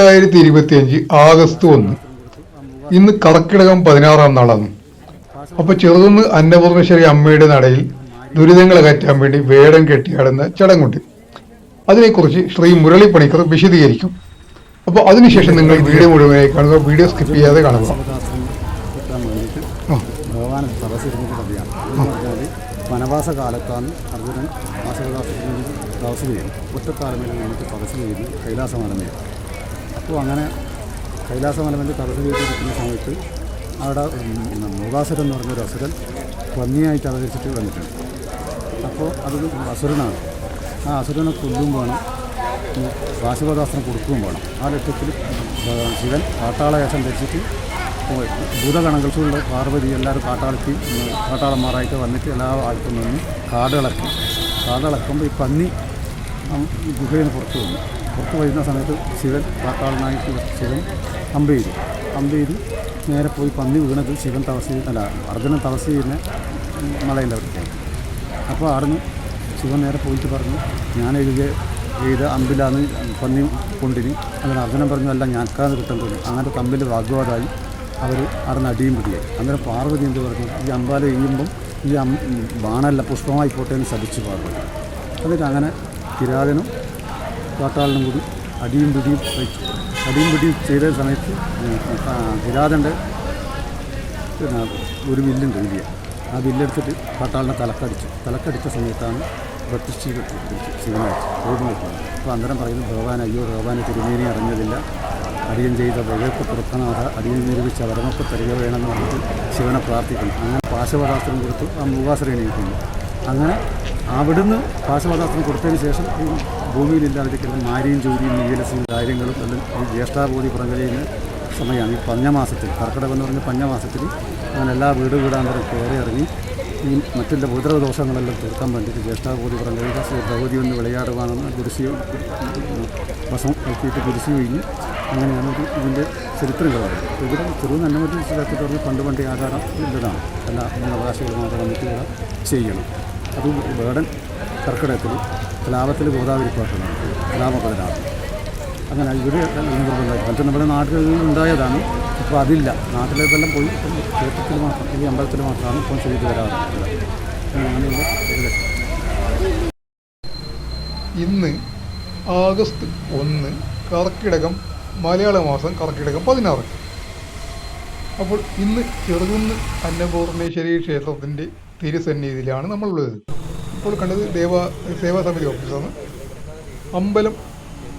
രണ്ടായിരത്തി ഇരുപത്തി അഞ്ച് ആഗസ്റ്റ് ഒന്ന്. ഇന്ന് കർക്കിടകം പതിനാറാം നാളാണ്. അപ്പൊ ചെറുതൊന്ന് അന്നപൂർണേശ്വരി അമ്മയുടെ നടയിൽ ദുരിതങ്ങൾ അകറ്റാൻ വേണ്ടി വേടം കെട്ടിയാടുന്ന ചടങ്ങുണ്ട്. അതിനെക്കുറിച്ച് ശ്രീ മുരളി പണിക്കർ വിശദീകരിക്കും. അപ്പോൾ അതിനുശേഷം നിങ്ങൾ വീഡിയോ മുഴുവനായി കാണുക. വീഡിയോ സ്കിപ്പ് ചെയ്യാതെ കാണുക. ശാസ്ത്രം കിട്ടാൻ വേണ്ടിയിട്ട് ഭഗവാൻ തപസ്സിരുന്ന കഥയാണ്. എന്ന് പറഞ്ഞാൽ വനവാസ കാലത്താണ് അർജുനൻ വേണ്ടി തപസ് ചെയ്തു ഒറ്റക്കാലമേലും വേണ്ടിയിട്ട് തപസ് ചെയ്ത് കൈലാസമലമേൽ അപ്പോൾ അങ്ങനെ കൈലാസമലമേൽ തപസ് ചെയ്തിരിക്കുന്ന സമയത്ത് അവിടെ മൂകാസുരൻ എന്ന് പറഞ്ഞൊരു അസുരൻ പന്നിയായിട്ട് അവതരിച്ചിട്ട് വന്നിട്ടുണ്ട്. അപ്പോൾ അതൊരു അസുരനാണ്. ആ അസുരനെ കൊല്ലും വേണം. വാശുപദാസ്ത്രം കൊടുക്കുകയും വേണം. ആ ലക്ഷ്യത്തിൽ ശിവൻ കാട്ടാളവേഷം ധരിച്ചിട്ട് പോയി. ഭൂതഗണങ്ങൾക്കുള്ള പാർവതി എല്ലാവരും കാട്ടാളത്തി കാട്ടാളന്മാരായിട്ട് വന്നിട്ട് എല്ലാ ആൾക്കും നിന്ന് കാടിളക്കി. കാടിളക്കുമ്പോൾ ഈ പന്നി ഗുഹയിൽ പുറത്തു വന്നു. പുറത്ത് വരുന്ന സമയത്ത് ശിവൻ കാട്ടാളനായിട്ട് ശിവൻ അമ്പ് ചെയ്തു അമ്പ് ചെയ്ത് നേരെ പോയി പന്നി വീണത് ശിവൻ തപസ് ചെയ്ത് അല്ല അർജുനൻ തപസ് ചെയ്യുന്ന മലയിന്റെ അവിടേക്കാണ് അപ്പോൾ അവിടുന്ന് ശിവൻ നേരെ പോയിട്ട് പറഞ്ഞു ഞാൻ എഴുതിയ എഴുത അമ്പിലാന്ന് പന്നി കൊണ്ടിനി. അങ്ങനെ അർജുനൻ പറഞ്ഞു അല്ല ഞാൻക്കാന്ന് തോന്നി. അങ്ങനെ തമ്മിൽ വാഗ്വാദമായി അവർ അവിടെ അടിയും പിടിയായി. അന്നേരം പാർവതി എന്ത് പറഞ്ഞു ഈ അമ്പാല എഴുതുമ്പം ഈ അം ബാണല്ല പുഷ്പമായി പോട്ടെ എന്ന് പാർവതി. എന്നിട്ട് അങ്ങനെ കിരാതനും കാട്ടാളിനും കൂടി അടിയും പിടിയും വെച്ചു അടിയും പിടിയും ചെയ്ത സമയത്ത് കിരാതന്റെ പിന്നെ ഒരു വില്ലുണ്ട് വലിയ ആ വില്ലെടുത്തിട്ട് കാട്ടാളിനെ തലക്കടിച്ചു. തലക്കടിച്ച സമയത്താണ് ബ്രിട്ടീഷ് ശിവനാഴ്ച വെക്കുന്നത് അപ്പോൾ അന്നേരം പറയുന്നു ഭഗവാൻ അയ്യോ ഭഗവാനെ തിരുമേനി അറിഞ്ഞതില്ല. അടിയൻ ചെയ്ത വകയൊക്കെ പുറത്തനാഥ അടിയൻ നിരൂപിച്ച വരമൊക്കെ തരിക വേണമെന്ന് പറഞ്ഞിട്ട് ശിവനെ പ്രാർത്ഥിക്കുന്നു. അങ്ങനെ പാശപദാസ്ത്രം കൊടുത്തു. ആ മൂകാശ്രയണിയിക്കുന്നു അങ്ങനെ അവിടുന്ന് പാശപദാസ്ത്രം കൊടുത്തതിന് ശേഷം ഈ ഭൂമിയിലില്ലാതിരിക്കുന്ന മാരിയും ജോലിയും നീലസും കാര്യങ്ങളും എല്ലാം ഈ ജ്യേഷ്ഠാബോധി പുറകഴിയുന്ന സമയമാണ്. ഈ പഞ്ഞമാസത്തിൽ കർക്കിടകം എന്ന് പറഞ്ഞ പഞ്ഞമാസത്തിൽ അങ്ങനെ എല്ലാ വീട് വീടാന്തരം കയറി ഇറങ്ങി ഈ മറ്റുള്ള ഉപദ്രവദോഷങ്ങളെല്ലാം തീർക്കാൻ വേണ്ടിയിട്ട് ജ്യേഷ്ഠാബോധി ശ്രീ ഭഗവതി ഒന്ന് വിളയാടുവാണെന്ന് ഗുരുസിയും വസം എത്തിയിട്ട് ഗുരുസി കഴിഞ്ഞ് അങ്ങനെയാണ് ഇതിന്റെ ചരിത്രം കളയുന്നത് ഇവിടെ നന്നമറ്റി സ്ഥലത്തിൽ പറഞ്ഞ് പണ്ട് പണ്ടേ ആചാരം ഇല്ലതാണ് എല്ലാ അവകാശികളും മാത്രം വന്നിട്ട് ചെയ്യണം. അത് വേടൻ കർക്കിടകത്തിൽ കലാപത്തിൽ ഗോദാവരി പാട്ടാണ് കലാപപതിനാണ് അങ്ങനെ ഇവിടെ നിർബന്ധമായി നമ്മുടെ നാട്ടിൽ ഉണ്ടായതാണ്. ഇപ്പോൾ അതില്ല. നാട്ടിലേക്കെല്ലാം പോയി ക്ഷേത്രത്തിൽ മാത്രം ഈ അമ്പലത്തിൽ മാത്രമാണ് ഇപ്പം ചെയ്തു വരാറുള്ളത്. ഇന്ന് ആഗസ്റ്റ് ഒന്ന് കർക്കിടകം മലയാള മാസം കർക്കിടകം പതിനാറ്. അപ്പോൾ ഇന്ന് ചെറുകുന്ന് അന്നപൂർണേശ്വരി ക്ഷേത്രത്തിന്റെ തിരുസന്നിധിയിലാണ് നമ്മളുള്ളത്. ഇപ്പോൾ കണ്ടത് ദേവ സേവാസമിതി ഓഫീസാണ്. അമ്പലം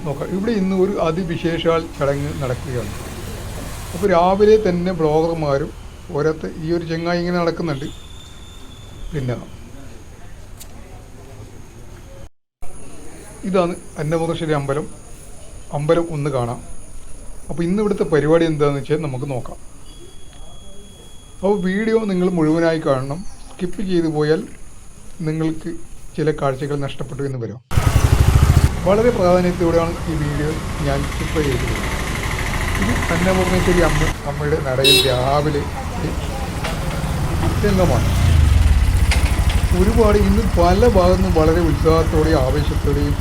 നോക്കാം. ഇവിടെ ഇന്ന് ഒരു അതിവിശേഷാൽ ചടങ്ങ് നടക്കുകയാണ്. അപ്പോൾ രാവിലെ തന്നെ ബ്ലോഗർമാരും ഓരത്ത് ഈ ഒരു ചെങ്ങായി ഇങ്ങനെ നടക്കുന്നുണ്ട്. പിന്നെ ഇതാണ് അന്നപൂർണേശ്വരി അമ്പലം. അമ്പലം ഒന്ന് കാണാം. അപ്പോൾ ഇന്ന് ഇവിടുത്തെ പരിപാടി എന്താണെന്ന് വെച്ചാൽ നമുക്ക് നോക്കാം. അപ്പോൾ വീഡിയോ നിങ്ങൾ മുഴുവനായി കാണണം. സ്കിപ്പ് ചെയ്തു പോയാൽ നിങ്ങൾക്ക് ചില കാഴ്ചകൾ നഷ്ടപ്പെട്ടു എന്ന് വരാം. വളരെ പ്രാധാന്യത്തോടെയാണ് ഈ വീഡിയോ ഞാൻ സ്കിപ്പ് ചെയ്തത്. ഇത് അന്നപൂർണേശ്വരി അമ്മ അമ്മയുടെ നടയിൽ രാവിലെ രംഗമാണ് ഒരുപാട് ഇന്ന് പല ഭാഗത്തും വളരെ ഉത്സാഹത്തോടെയും ആവേശത്തോടെയും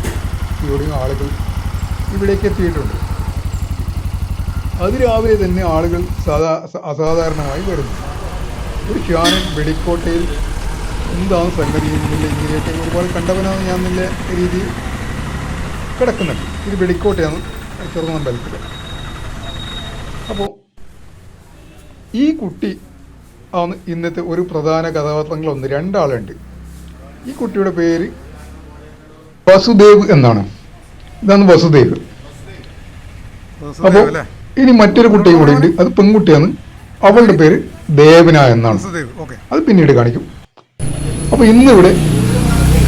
യോടെയും ആളുകൾ ഇവിടേക്ക് എത്തിയിട്ടുണ്ട്. അതിരാവിലെ തന്നെ ആളുകൾ സാധാ അസാധാരണമായി വരുന്നു. ഒരു ഷാനൻ വെടിക്കോട്ടയിൽ എന്താണ് സംഗതി? എന്നുള്ള ഇങ്ങനെയൊക്കെ ഒരുപാട് കണ്ടവനാണ് ഞാൻ നല്ല രീതിയിൽ കിടക്കുന്നുണ്ട്. ഇത് വെടിക്കോട്ടയാണ് ചെറുനമ്പലത്തിൽ അപ്പോൾ ഈ കുട്ടി ആണ് ഇന്നത്തെ ഒരു പ്രധാന കഥാപാത്രങ്ങളൊന്ന് രണ്ടാളുണ്ട്. ഈ കുട്ടിയുടെ പേര് വസുദേവ് എന്നാണ്. ഇതാണ് വസുദേവ്. അപ്പോൾ ഇനി മറ്റൊരു കുട്ടിയും കൂടെ ഉണ്ട്. അത് പെൺകുട്ടിയാണ്. അവളുടെ പേര് ദേവന എന്നാണ്. അത് പിന്നീട് കാണിക്കും. അപ്പോൾ ഇന്നിവിടെ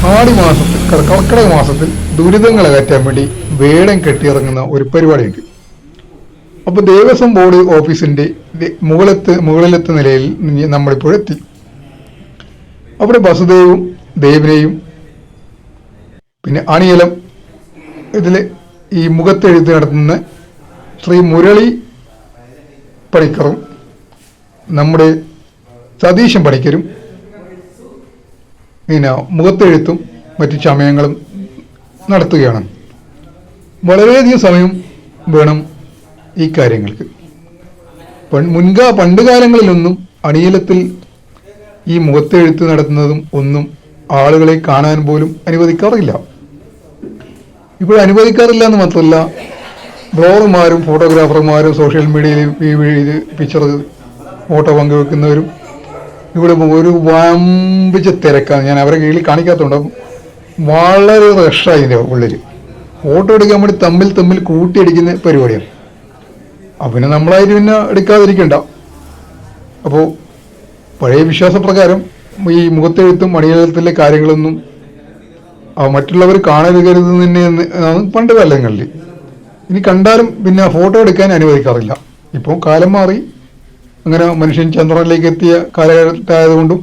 ആടി മാസത്തിൽ കർ- കർക്കിടക മാസത്തിൽ ദുരിതങ്ങൾ അകറ്റാൻ വേണ്ടി വേടം കെട്ടിയിറങ്ങുന്ന ഒരു പരിപാടിയുണ്ട്. അപ്പോൾ ദേവസ്വം ബോർഡ് ഓഫീസിന്റെ മുകളിലത്ത് മുകളിലത്തെ നിലയിൽ നമ്മളിപ്പോൾ എത്തി. അവിടെ വസുദേവും ദേവനെയും പിന്നെ അണിയലം ഇതിൽ ഈ മുഖത്തെഴുത്ത് നടത്തുന്ന ശ്രീ മുരളി പണിക്കറും നമ്മുടെ സതീശൻ പണിക്കരും പിന്നെ മുഖത്തെഴുത്തും മറ്റ് ചമയങ്ങളും നടത്തുകയാണ്. വളരെയധികം സമയം വേണം ഈ കാര്യങ്ങൾക്ക്. മുൻകാ പണ്ട് കാലങ്ങളിലൊന്നും അണിയലത്തിൽ ഈ മുഖത്തെഴുത്ത് നടത്തുന്നതും ഒന്നും ആളുകളെ കാണാൻ പോലും അനുവദിക്കാറില്ല. ഇപ്പോൾ അനുവദിക്കാറില്ല എന്ന് മാത്രമല്ല ബ്ലോഗർമാരും ഫോട്ടോഗ്രാഫർമാരും സോഷ്യൽ മീഡിയയിൽ പിക്ചർ ഫോട്ടോ പങ്കുവെക്കുന്നവരും ഇവിടെ ഒരു വമ്പിച്ച തിരക്കാണ്. ഞാൻ അവരെ കീഴിൽ കാണിക്കാത്തതുകൊണ്ട് വളരെ റഷായി ഉള്ളിൽ ഫോട്ടോ എടുക്കാൻ വേണ്ടി തമ്മിൽ തമ്മിൽ കൂട്ടിയടിക്കുന്ന പരിപാടിയാണ്. അപ്പം പിന്നെ നമ്മളായിട്ട് പിന്നെ എടുക്കാതിരിക്കണ്ട. അപ്പോൾ പഴയ വിശ്വാസപ്രകാരം ഈ മുഖത്തെഴുത്തും മണിയലത്തിലെ കാര്യങ്ങളൊന്നും മറ്റുള്ളവർ കാണരുത് തന്നെ ആണ് പണ്ട് കാലങ്ങളിൽ ഇനി കണ്ടാലും പിന്നെ ഫോട്ടോ എടുക്കാൻ അനുവദിക്കാറില്ല. ഇപ്പോൾ കാലം മാറി. അങ്ങനെ മനുഷ്യൻ ചന്ദ്രനിലേക്ക് എത്തിയ കാലഘട്ടമായതുകൊണ്ടും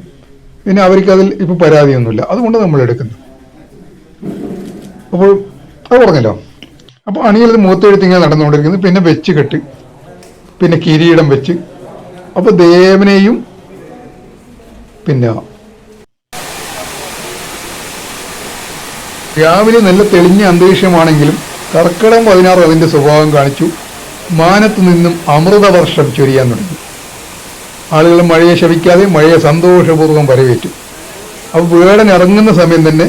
പിന്നെ അവർക്ക് അതിൽ ഇപ്പോൾ പരാതിയൊന്നുമില്ല. അതുകൊണ്ട് നമ്മൾ എടുക്കുന്നു അപ്പോൾ അത് പറഞ്ഞല്ലോ. അപ്പോൾ അണിയിൽ മുഖത്തെഴുത്ത് ഇങ്ങനെ നടന്നുകൊണ്ടിരിക്കുന്നത് പിന്നെ വെച്ച് കെട്ട്. പിന്നെ കിരീടം വെച്ച്. അപ്പോൾ ദേവനെയും പിന്നെ രാവിലെ നല്ല തെളിഞ്ഞ അന്തരീക്ഷമാണെങ്കിലും കർക്കിടകം പതിനാറ് അതിന്റെ സ്വഭാവം കാണിച്ചു. മാനത്തു നിന്നും അമൃതവർഷം ചൊരിയാൻ തുടങ്ങി. ആളുകൾ മഴയെ ശപിക്കാതെ മഴയെ സന്തോഷപൂർവം വരവേറ്റു. അപ്പോൾ വേടൻ ഇറങ്ങുന്ന സമയം തന്നെ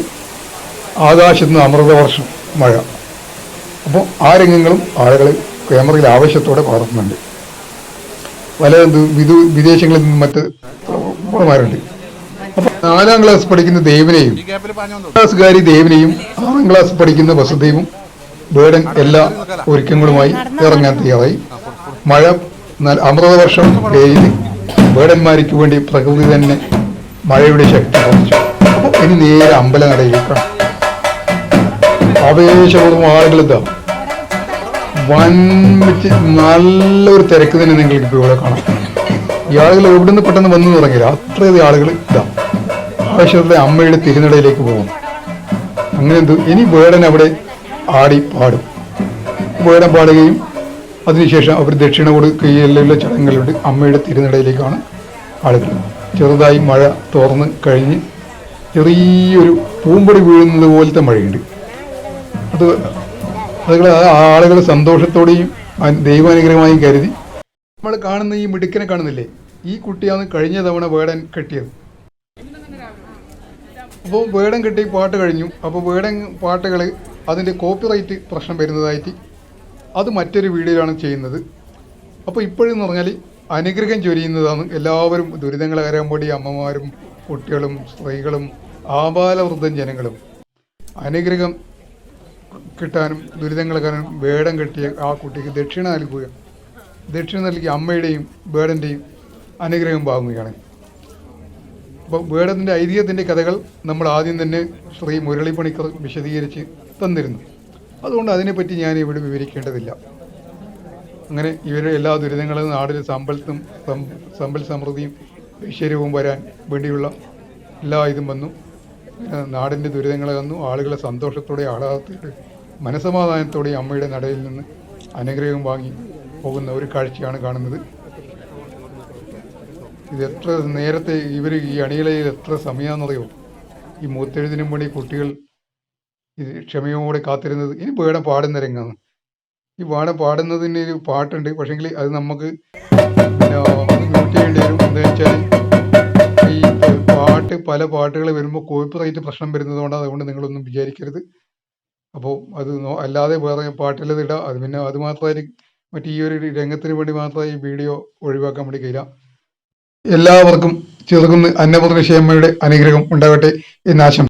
ആകാശത്ത് നിന്ന് അമൃതവർഷം മഴ. അപ്പോൾ ആ രംഗങ്ങളും ആളുകൾ ക്യാമറയിൽ ആവശ്യത്തോടെ പകർത്തുന്നുണ്ട്. പല വിദു വിദേശങ്ങളിൽ നിന്നും മറ്റ് പ്രമാരുണ്ട് അപ്പോൾ നാലാം ക്ലാസ് പഠിക്കുന്ന ദേവനെയും ക്ലാസ്സുകാരി ദേവനെയും ആറാം ക്ലാസ് പഠിക്കുന്ന വസുദേവും വേടൻ എല്ലാ ഒരുക്കങ്ങളുമായി ഇറങ്ങാൻ തയ്യാറായി. മഴ അമൃതവർഷം പെയ്ത് വേടന്മാർക്ക് വേണ്ടി പ്രകൃതി തന്നെ മഴയുടെ ശക്തി കുറച്ചു. അപ്പോൾ ഇനി നേരെ അമ്പലനടയിലേക്കാണ് ആവേശപൂർവം ആളുകൾ വൻ നല്ലൊരു തിരക്ക് തന്നെ നിങ്ങൾക്ക് ഇപ്പോൾ ഇവിടെ കാണാം. ഈ ആളുകൾ എവിടെ നിന്ന് പെട്ടെന്ന് വന്നു തുടങ്ങിയില്ല. അത്രയധികം ആളുകൾ ഇതാ. ആവശ്യത്തിലെ അമ്മയുടെ തിരുനടയിലേക്ക് പോകും. അങ്ങനെ എന്തു? ഇനി വേടൻ അവിടെ ആടി പാടും. വേടൻ പാടുകയും അതിനുശേഷം അവർ ദക്ഷിണ കൊടുക്കുകയുള്ള ചടങ്ങുകളുണ്ട് അമ്മയുടെ തിരുനടയിലേക്കാണ് ആളുകൾ ചെറുതായി മഴ തോർന്ന് കഴിഞ്ഞ് ചെറിയൊരു പൂമ്പടി വീഴുന്നത് പോലത്തെ മഴയുണ്ട്. അത് അതുകൾ ആളുകൾ സന്തോഷത്തോടെയും ദൈവാനുഗ്രഹമായും കരുതി. നമ്മൾ കാണുന്ന ഈ മിടുക്കനെ കാണുന്നില്ലേ? ഈ കുട്ടിയാണ് കഴിഞ്ഞ തവണ വേടൻ കെട്ടിയത്. അപ്പോൾ വേടൻ കെട്ടി പാട്ട് കഴിഞ്ഞു. അപ്പോൾ വേടൻ പാട്ടുകൾ അതിന്റെ കോപ്പിറൈറ്റ് പ്രശ്നം വരുന്നതായിട്ട് അത് മറ്റൊരു വീഡിയോയിലാണ് ചെയ്യുന്നത്. അപ്പോൾ ഇപ്പോഴെന്ന് പറഞ്ഞാൽ അനുഗ്രഹം ചൊരിയുന്നതാണ് എല്ലാവരും ദുരിതങ്ങൾ കരാൻ പോടി അമ്മമാരും കുട്ടികളും സ്ത്രീകളും ആബാലവൃദ്ധം ജനങ്ങളും. അനുഗ്രഹം കിട്ടാനും ദുരിതങ്ങൾ കാരണം വേടം കെട്ടിയ ആ കുട്ടിക്ക് ദക്ഷിണ നൽകുക ദക്ഷിണ നൽകി അമ്മയുടെയും വേടന്റെയും അനുഗ്രഹം വാങ്ങുകയാണ്. അപ്പോൾ വേടത്തിന്റെ ഐതിഹ്യത്തിന്റെ കഥകൾ നമ്മൾ ആദ്യം തന്നെ ശ്രീ മുരളിപ്പണിക്കർ വിശദീകരിച്ച് തന്നിരുന്നു. അതുകൊണ്ട് അതിനെപ്പറ്റി ഞാൻ ഇവിടെ വിവരിക്കേണ്ടതില്ല. അങ്ങനെ ഇവരുടെ എല്ലാ ദുരിതങ്ങളും നാടിന് സമ്പൽത്തും സമ്പൽ സമൃദ്ധിയും ഐശ്വര്യവും വരാൻ വേണ്ടിയുള്ള എല്ലാ ഇതും വന്നു. നാടിന്റെ ദുരിതങ്ങൾ വന്നു ആളുകളെ സന്തോഷത്തോടെ ആഹ്ലാദത്തോടെ മനസമാധാനത്തോടെ അമ്മയുടെ നടയിൽ നിന്ന് അനുഗ്രഹം വാങ്ങി പോകുന്ന ഒരു കാഴ്ചയാണ് കാണുന്നത്. ഇത് എത്ര നേരത്തെ ഇവർ ഈ അണികളയിൽ എത്ര സമയമാണെന്നറിയോ? ഈ മൂത്തെഴുതിനും വേണ്ടി കുട്ടികൾ ഇത് ക്ഷമയോടെ കാത്തിരുന്നത് ഇനി വേണം പാടുന്ന രംഗമാണ് ഈ വേണം പാടുന്നതിന് ഒരു പാട്ടുണ്ട്. പക്ഷേങ്കിൽ അത് നമുക്ക് നോട്ട് ചെയ്യേണ്ടി വരും. എന്താ വെച്ചാൽ ഈ പാട്ട് പല പാട്ടുകൾ വരുമ്പോൾ കോപ്പിറൈറ്റ് പ്രശ്നം വരുന്നതുകൊണ്ട് അതുകൊണ്ട് നിങ്ങളൊന്നും വിചാരിക്കരുത്. അപ്പോൾ അത് അല്ലാതെ വേറെ പാട്ടിലത് ഇടാം. അത് പിന്നെ അത് മാത്രമായിരിക്കും മറ്റേ ഈ ഒരു രംഗത്തിന് വേണ്ടി മാത്രമായി ഈ വീഡിയോ ഒഴിവാക്കാൻ വേണ്ടി കഴിയില്ല. എല്ലാവർക്കും ചെറുകുന്ന് അന്നപൂർണ ക്ഷേമയുടെ അനുഗ്രഹം ഉണ്ടാകട്ടെ എന്ന് ആശംസിക്കുന്നു